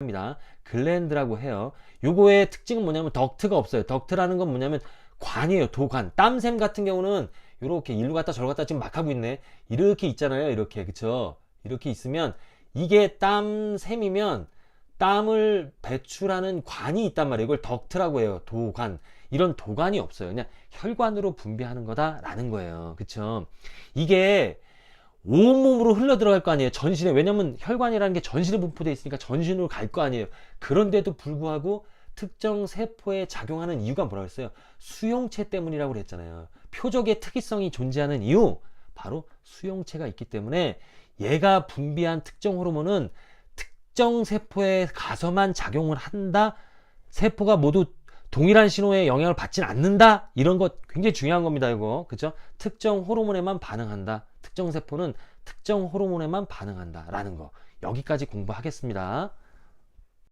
합니다. 글랜드라고 해요. 요거의 특징은 뭐냐면 덕트가 없어요. 덕트라는 건 뭐냐면 관이에요. 도관. 땀샘 같은 경우는 이렇게 일로 갔다 저로 갔다 지금 막 하고 있네. 이렇게 있잖아요. 이렇게 그쵸? 이렇게 있으면 이게 땀샘이면 땀을 배출하는 관이 있단 말이에요. 이걸 덕트라고 해요. 도관. 이런 도관이 없어요. 그냥 혈관으로 분비하는 거다라는 거예요. 그쵸? 이게 온몸으로 흘러 들어갈 거 아니에요. 전신에. 왜냐면 혈관이라는 게 전신에 분포되어 있으니까 전신으로 갈 거 아니에요. 그런데도 불구하고 특정 세포에 작용하는 이유가 뭐라고 했어요? 수용체 때문이라고 그랬잖아요. 표적의 특이성이 존재하는 이유. 바로 수용체가 있기 때문에 얘가 분비한 특정 호르몬은 특정 세포에 가서만 작용을 한다. 세포가 모두 동일한 신호에 영향을 받진 않는다. 이런 것 굉장히 중요한 겁니다. 이거. 그죠? 특정 호르몬에만 반응한다. 특정 세포는 특정 호르몬에만 반응한다. 라는 거. 여기까지 공부하겠습니다.